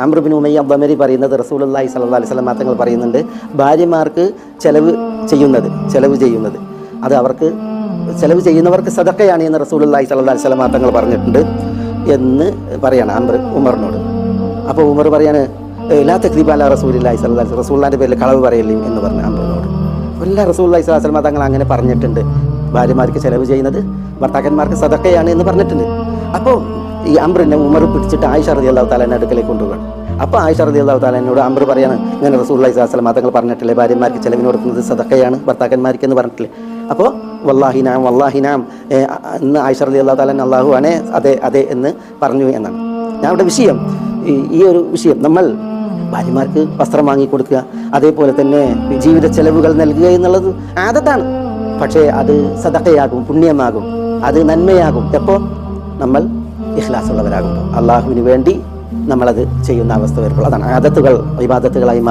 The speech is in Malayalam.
അമ്രബിൻ ഉമയ്യ അബ്ബമരി പറയുന്നത് റസൂലുള്ളാഹി സ്വല്ലല്ലാഹി അലൈഹി വസല്ലം തങ്ങൾ പറയുന്നുണ്ട്. ഭാര്യമാർക്ക് ചെലവ് ചെയ്യുന്നത് ചെലവ് ചെയ്യുന്നത്. അത് അവർക്ക് ചെലവ് ചെയ്യുന്നവർക്ക് സദക്കയാണ് എന്ന് റസൂലുള്ളാഹി സ്വല്ലല്ലാഹി അലൈഹി വസല്ലം തങ്ങൾ പറഞ്ഞിട്ടുണ്ട് എന്ന് പറയാണ് അമ്ര ഉമറിനോട്. അപ്പോൾ ഉമർ പറയാണ് എല്ലാ തക്രീബാല റസൂലി അലൈഹി റസൂലിന്റെ പേരിൽ കളവ് പറയല്ലേ എന്ന് പറഞ്ഞു അമ്രനോട് എല്ലാ സ്വല്ലല്ലാഹി അലൈഹി വസല്ലം തങ്ങൾ അങ്ങനെ പറഞ്ഞിട്ടുണ്ട്. ഭാര്യമാർക്ക് ചെലവ് ചെയ്യുന്നത് ഭർത്താക്കന്മാർക്ക് സദക്കയാണ് എന്ന് പറഞ്ഞിട്ടുണ്ട്. അപ്പോൾ ഈ അമ്രിനെ ഉമർ പിടിച്ചിട്ട് ആയിഷ റതി അള്ളാഹു താലാന്റെ അടുക്കലേക്ക് കൊണ്ടുപോകണം അപ്പോൾ ആയിഷ റതി അള്ളാഹു താലാനോട് അമ്ര പറയാണ് ഇങ്ങനെ റസൂള്ളി സ്വലം തങ്ങൾ പറഞ്ഞിട്ടില്ലേ ഭാര്യമാർക്ക് ചെലവിന് കൊടുക്കുന്നത് സദക്കയാണ് ഭർത്താക്കന്മാർക്ക് എന്ന് പറഞ്ഞിട്ടില്ലേ അപ്പോൾ വല്ലാഹിനാം വല്ലാഹിനാം ഇന്ന് ആയിഷ റതി അള്ളാഹു താലാൻ അള്ളാഹു ആണേ അതെ അതെ എന്ന് പറഞ്ഞു എന്നാണ്. ഞാൻ അവിടെ വിഷയം ഈ ഈ ഒരു വിഷയം നമ്മൾ ഭാര്യമാർക്ക് വസ്ത്രം വാങ്ങിക്കൊടുക്കുക അതേപോലെ തന്നെ ജീവിത ചെലവുകൾ നൽകുക എന്നുള്ളത് ആദത്താണ്. പക്ഷേ അത് സദക്കയാകും പുണ്യമാകും അത് നന്മയാകും. എപ്പോൾ നമ്മൾ ഇഖ്ലാസ് അള്ളാഹുവിന് വേണ്ടി നമ്മളത് ചെയ്യുന്ന അവസ്ഥ വരുമ്പോൾ അതാണ് ആദത്തുകൾ വിവാദത്തുകളായി മാറി.